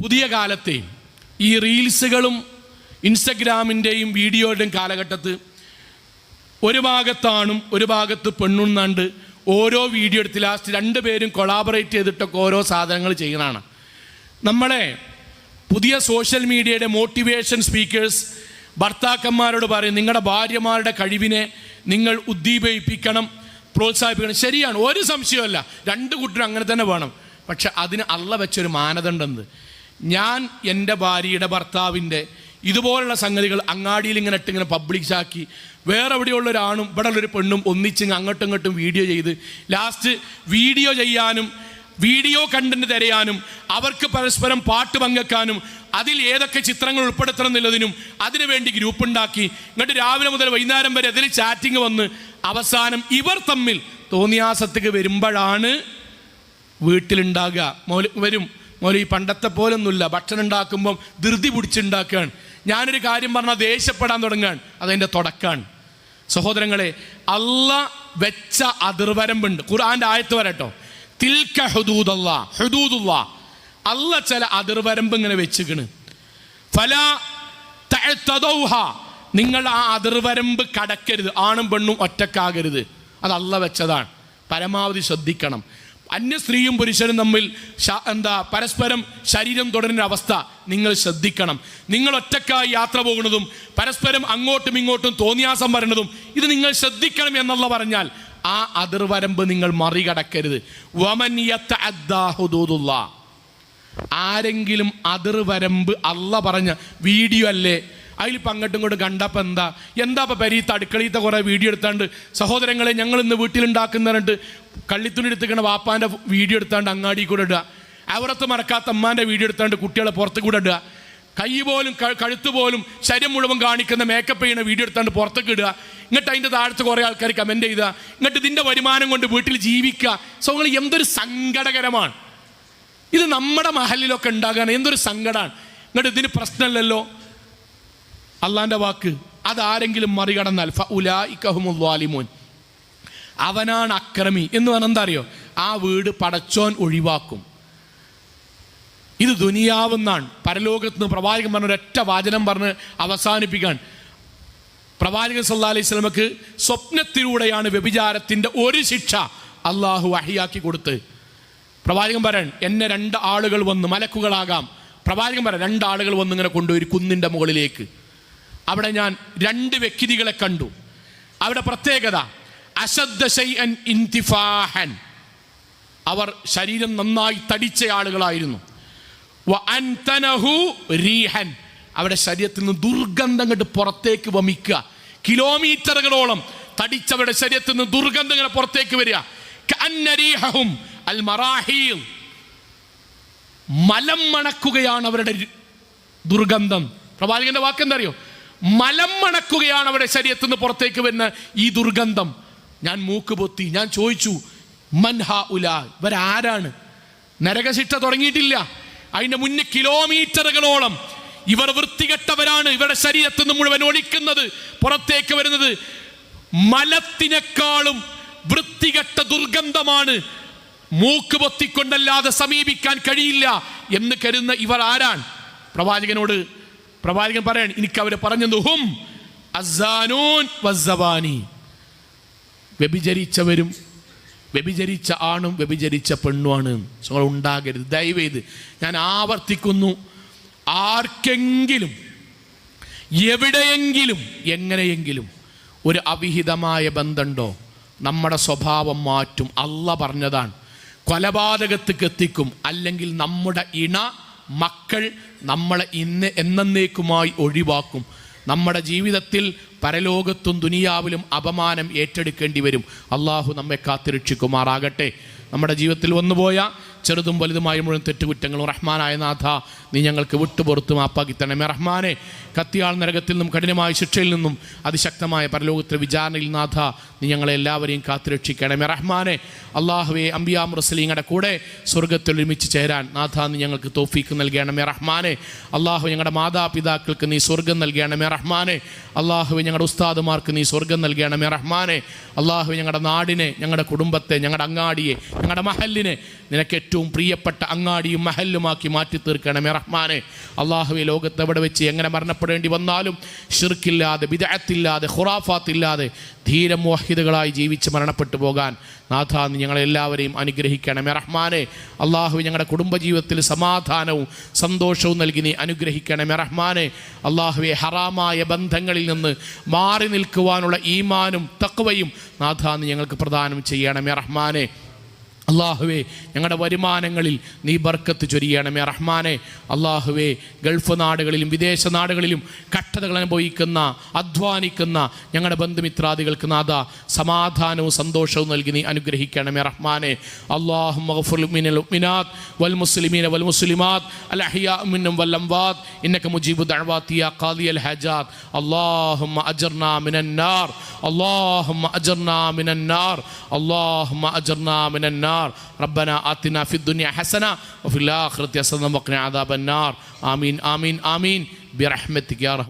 പുതിയ കാലത്തെ ഈ റീൽസുകളും ഇൻസ്റ്റഗ്രാമിന്റെയും വീഡിയോയുടെയും കാലഘട്ടത്ത് ഒരു ഭാഗത്താണും ഒരു ഭാഗത്ത് പെണ്ണുണ്ണാണ്ട് ഓരോ വീഡിയോ എടുത്ത് ലാസ്റ്റ് രണ്ട് പേരും കൊളാബറേറ്റ് ചെയ്തിട്ടൊക്കെ ഓരോ സാധനങ്ങൾ ചെയ്യുന്നതാണ്. നമ്മളെ പുതിയ സോഷ്യൽ മീഡിയയുടെ മോട്ടിവേഷൻ സ്പീക്കേഴ്സ് ഭർത്താക്കന്മാരോട് പറയും നിങ്ങളുടെ ഭാര്യമാരുടെ കഴിവിനെ നിങ്ങൾ ഉദ്ദീപിപ്പിക്കണം പ്രോത്സാഹിപ്പിക്കണം. ശരിയാണ് ഒരു സംശയമല്ല രണ്ട് കുട്ടികൾ അങ്ങനെ തന്നെ വേണം. പക്ഷെ അതിന് അള്ള വെച്ചൊരു മാനദണ്ഡമുണ്ട് ഞാൻ എന്റെ ഭാര്യയുടെ ഭർത്താവിന്റെ ഇതുപോലുള്ള സംഗതികൾ അങ്ങാടിയിൽ ഇങ്ങനെ ഇട്ട് ഇങ്ങനെ പബ്ലിഷാക്കി വേറെ എവിടെയുള്ള ഒരാണും ഇവിടെ ഉള്ളൊരു പെണ്ണും ഒന്നിച്ചിങ് അങ്ങോട്ടും ഇങ്ങോട്ടും വീഡിയോ ചെയ്ത്. ലാസ്റ്റ് വീഡിയോ ചെയ്യാനും വീഡിയോ കണ്ടന്റ് തരയാനും അവർക്ക് പരസ്പരം പാട്ട് പങ്കെക്കാനും അതിൽ ഏതൊക്കെ ചിത്രങ്ങൾ ഉൾപ്പെടുത്തണം എന്നുള്ളതിനും അതിനുവേണ്ടി ഗ്രൂപ്പ് ഉണ്ടാക്കി. എന്നിട്ട് രാവിലെ മുതൽ വൈകുന്നേരം വരെ അതിൽ ചാറ്റിംഗ് വന്ന് അവസാനം ഇവർ തമ്മിൽ തോന്നിയാസത്തേക്ക് വരുമ്പോഴാണ് വീട്ടിലുണ്ടാകുക. വരും. മൗല പണ്ടത്തെ പോലൊന്നുമില്ല. ഭക്ഷണം ഉണ്ടാക്കുമ്പം ധൃതി പിടിച്ചുണ്ടാക്കുകയാണ്. ഞാനൊരു കാര്യം പറഞ്ഞാൽ ദേഷ്യപ്പെടാൻ തുടങ്ങുകയാണ്. അതെന്റെ തുടക്കമാണ് സഹോദരങ്ങളെ അല്ല വെച്ച അതിർവരമ്പുണ്ട്. ഖുർആന്റെ ആയത്ത് വരട്ടോ. തിൽക്ക ഹുദൂദല്ല ഹുദൂദുള്ള അല്ല ചില അതിർവരമ്പ് ഇങ്ങനെ വെച്ചിക്കണ് ഫല തഅ്തദൗഹ. നിങ്ങൾ ആ അതിർവരമ്പ് കടക്കരുത്. ആണും പെണ്ണും ഒറ്റക്കാകരുത്. അത് വെച്ചതാണ്. പരമാവധി ശ്രദ്ധിക്കണം. അന്യ സ്ത്രീയും പുരുഷനും തമ്മിൽ എന്താ പരസ്പരം ശരീരം തുടരുന്ന അവസ്ഥ നിങ്ങൾ ശ്രദ്ധിക്കണം. നിങ്ങൾ ഒറ്റക്കായി യാത്ര പോകുന്നതും പരസ്പരം അങ്ങോട്ടും ഇങ്ങോട്ടും തോന്നിയാസം വരുന്നതും ഇത് നിങ്ങൾ ശ്രദ്ധിക്കണം എന്നുള്ള പറഞ്ഞാൽ ആ അതിർവരമ്പ് നിങ്ങൾ മറികടക്കരുത്. ആരെങ്കിലും അതിർവരമ്പ് അല്ല പറഞ്ഞ വീഡിയോ അല്ലേ? അതിലിപ്പോൾ അങ്ങോട്ടും ഇങ്ങോട്ടും കണ്ടപ്പോൾ എന്താ? എന്താ ഇപ്പം പെരീത്ത അടുക്കളീത്തെ കുറേ വീഡിയോ എടുത്താണ്ട്? സഹോദരങ്ങളെ ഞങ്ങൾ ഇന്ന് വീട്ടിലുണ്ടാക്കുന്നതിനുണ്ട് കള്ളിത്തുണി എടുത്തിക്കണ വാപ്പാന്റെ വീഡിയോ എടുത്താണ്ട് അങ്ങാടി കൂടെ ഇടുക. അവരത്ത് മറക്കാത്ത അമ്മാന്റെ വീഡിയോ എടുത്താണ്ട് കുട്ടികളെ പുറത്ത് കൂടെ ഇടുക. കൈ പോലും കഴുത്തു പോലും ശരീരം മുഴുവൻ കാണിക്കുന്ന മേക്കപ്പ് ചെയ്യുന്ന വീഡിയോ എടുത്താണ്ട് പുറത്തേക്ക് ഇടുക. എന്നിട്ട് അതിന്റെ താഴത്ത് കുറേ ആൾക്കാർ കമന്റ് ചെയ്തുക എന്നിട്ട് ഇതിന്റെ വരുമാനം കൊണ്ട് വീട്ടിൽ ജീവിക്കുക. സോ നിങ്ങൾ എന്തൊരു സങ്കടകരമാണ്. ഇത് നമ്മുടെ മഹലിലൊക്കെ ഉണ്ടാകാൻ എന്തൊരു സങ്കടമാണ് എന്നിട്ട് ഇതിന് പ്രശ്നമല്ലല്ലോ. അള്ളാന്റെ വാക്ക്. അതാരെങ്കിലും മറികടന്നാൽ അവനാണ് അക്രമി. എന്ന് പറഞ്ഞാൽ എന്താ അറിയോ? ആ വീട് പടച്ചോൻ ഒഴിവാക്കും. ഇത് ദുനിയാവെന്നാണ്. പരലോകത്ത് നിന്ന് പ്രവാചകൻ പറഞ്ഞ ഒരൊറ്റ വാചനം പറഞ്ഞ് അവസാനിപ്പിക്കാൻ. പ്രവാചകൻ സല്ലാ അലൈഹി സ്വലമക്ക് സ്വപ്നത്തിലൂടെയാണ് വ്യഭിചാരത്തിന്റെ ഒരു ശിക്ഷ അള്ളാഹു അഹിയാക്കി കൊടുത്ത്. പ്രവാചകൻ പറയാൻ എന്നെ രണ്ട് ആളുകൾ വന്ന് മലക്കുകളാകാം. പ്രവാചകൻ പറയാൻ രണ്ട് ആളുകൾ വന്ന് ഇങ്ങനെ കൊണ്ടുപോയി കുന്നിന്റെ മുകളിലേക്ക്. അവിടെ ഞാൻ രണ്ട് വ്യക്തികളെ കണ്ടു. അവിടെ പ്രത്യേകത ഇന്തിഫാഹൻ. അവർ ശരീരം നന്നായി തടിച്ച ആളുകളായിരുന്നു. റീഹൻ അവിടെ ശരീരത്തിൽ നിന്ന് ദുർഗന്ധം കണ്ട് പുറത്തേക്ക് വമിക്കുക. കിലോമീറ്ററുകളോളം തടിച്ചവരുടെ ശരീരത്തിൽ നിന്ന് ദുർഗന്ധം ഇങ്ങനെ പുറത്തേക്ക് വരിക. മലം മണക്കുകയാണ് അവരുടെ ദുർഗന്ധം. പ്രവാചകന്റെ വാക്കെന്താ അറിയോ മലം മണക്കുകയാണ് അവരുടെ ശരീരത്തിൽ നിന്ന് പുറത്തേക്ക് വരുന്ന ഈ ദുർഗന്ധം. ഞാൻ മൂക്ക് പൊത്തി ഞാൻ ചോദിച്ചു മൻഹ ഉല? ഇവരാരാണ്? നരകശിക്ഷ തുടങ്ങിയിട്ടില്ല. അതിന്റെ മുന്നേ കിലോമീറ്ററുകളോളം ഇവർ വൃത്തികെട്ടവരാണ്. ഇവരുടെ ശരീരത്തിൽ നിന്ന് മുഴുവൻ ഒഴിക്കുന്നത് പുറത്തേക്ക് വരുന്നത് മലത്തിനേക്കാളും വൃത്തികെട്ട ദുർഗന്ധമാണ്. മൂക്ക് പൊത്തിക്കൊണ്ടല്ലാതെ സമീപിക്കാൻ കഴിയില്ല എന്ന് കരുതുന്ന ഇവർ ആരാണ്? പ്രവാചകനോട് പ്രവാചകൻ പറയാണ് എനിക്ക് അവരെ വസ്സവാനി. വ്യഭിചരിച്ചവരും വ്യഭിചരിച്ച ആണും വ്യഭിചരിച്ച പെണ്ണുമാണ് നിങ്ങൾ ഉണ്ടാകരുത്. ദയവേത് ഞാൻ ആവർത്തിക്കുന്നു. ആർക്കെങ്കിലും എവിടെയെങ്കിലും എങ്ങനെയെങ്കിലും ഒരു അവിഹിതമായ ബന്ധമുണ്ടോ? നമ്മുടെ സ്വഭാവം മാറ്റും. അല്ല പറഞ്ഞതാണ്. കൊലപാതകത്തേക്ക് എത്തിക്കും. അല്ലെങ്കിൽ നമ്മുടെ ഇണ മക്കൾ നമ്മളെ ഇന്ന് എന്നേക്കുമായി ഒഴിവാക്കും. നമ്മുടെ ജീവിതത്തിൽ പരലോകത്തും ദുനിയാവിലും അപമാനം ഏറ്റെടുക്കേണ്ടി വരും. അള്ളാഹു നമ്മെ കാത്തിരക്ഷിക്കുമാറാകട്ടെ. നമ്മുടെ ജീവിതത്തിൽ വന്നുപോയ ചെറുതും വലുതുമായ മുഴുവൻ തെറ്റുകുറ്റങ്ങളും. റഹ്മാനായ നാഥ നീ ഞങ്ങൾക്ക് വിട്ടുപുറത്ത് മാപ്പാക്കി തരണമേ. റഹ്മാനെ കത്തിയാൾ നരകത്തിൽ നിന്നും കഠിനമായ ശിക്ഷയിൽ നിന്നും അതിശക്തമായ പരലോകത്തിലെ വിചാരണയിൽ നാഥ നീ ഞങ്ങളെ എല്ലാവരെയും കാത്തുരക്ഷിക്കണമേ. റഹ്മാനെ അള്ളാഹുവെ അംബിയാം റസലിങ്ങളുടെ കൂടെ സ്വർഗത്തിൽ ഒരുമിച്ച് ചേരാൻ നാഥ നീ ഞങ്ങൾക്ക് തോഫീക്ക് നൽകണമേ. റഹ്മാനെ അള്ളാഹു ഞങ്ങളുടെ മാതാപിതാക്കൾക്ക് നീ സ്വർഗം നൽകണമേ. റഹ്മാനെ അള്ളാഹുവെ ഞങ്ങളുടെ ഉസ്താദുമാർക്ക് നീ സ്വർഗം നൽകണമേ. റഹ്മാനെ അള്ളാഹു ഞങ്ങളുടെ നാടിനെ ഞങ്ങളുടെ കുടുംബത്തെ ഞങ്ങളുടെ അങ്ങാടിയെ ഞങ്ങളുടെ മഹല്ലിനെ നിനക്ക് ഏറ്റവും പ്രിയപ്പെട്ട അങ്ങാടിയും മഹല്ലുമാക്കി മാറ്റി തീർക്കണമേ റഹ്മാനെ. അള്ളാഹുവെ ലോകത്ത് എവിടെ വെച്ച് എങ്ങനെ മരണപ്പെടേണ്ടി വന്നാലും ഷിർക്കില്ലാതെ വിദഗ്ധത്തില്ലാതെ ഖുറാഫാത്തില്ലാതെ ധീരമോഹിതകളായി ജീവിച്ച് മരണപ്പെട്ടു പോകാൻ നാഥ നീ ഞങ്ങളെല്ലാവരെയും അനുഗ്രഹിക്കണമേ റഹ്മാനെ. അള്ളാഹു ഞങ്ങളുടെ കുടുംബജീവിതത്തിൽ സമാധാനവും സന്തോഷവും നൽകി നീ അനുഗ്രഹിക്കണമേ റഹ്മാനെ. അള്ളാഹുവെ ഹറാമായ ബന്ധങ്ങളിൽ നിന്ന് മാറി നിൽക്കുവാനുള്ള ഈമാനും തക്കവയും നാഥ ഞങ്ങൾക്ക് പ്രദാനം ചെയ്യണമേ റഹ്മാനെ. അള്ളാഹുവേ ഞങ്ങളുടെ വരുമാനങ്ങളിൽ നീ ബർക്കത്ത് ചൊരിയണമേ. റഹ്മാനെ അള്ളാഹുവേ ഗൾഫ് നാടുകളിലും വിദേശ നാടുകളിലും കഷ്ടതകൾ അനുഭവിക്കുന്ന അധ്വാനിക്കുന്ന ഞങ്ങളുടെ ബന്ധുമിത്രാദികൾക്ക് നാഥ സമാധാനവും സന്തോഷവും നൽകി നീ അനുഗ്രഹിക്കണമേ. റഹ്മാനെ അള്ളാഹു മഹഫുൽമിനാത്ത് വൽ വൽ മുസ്ലിമാത്ത് അൽ വൽ മിനന്നാർ മിനന്നാർ മിനന്നാർ النار. ربنا آتنا في الدنيا حسنة وفي الآخرة حسنة وقنا عذاب النار. آمين آمين آمين. برحمتك يا رب.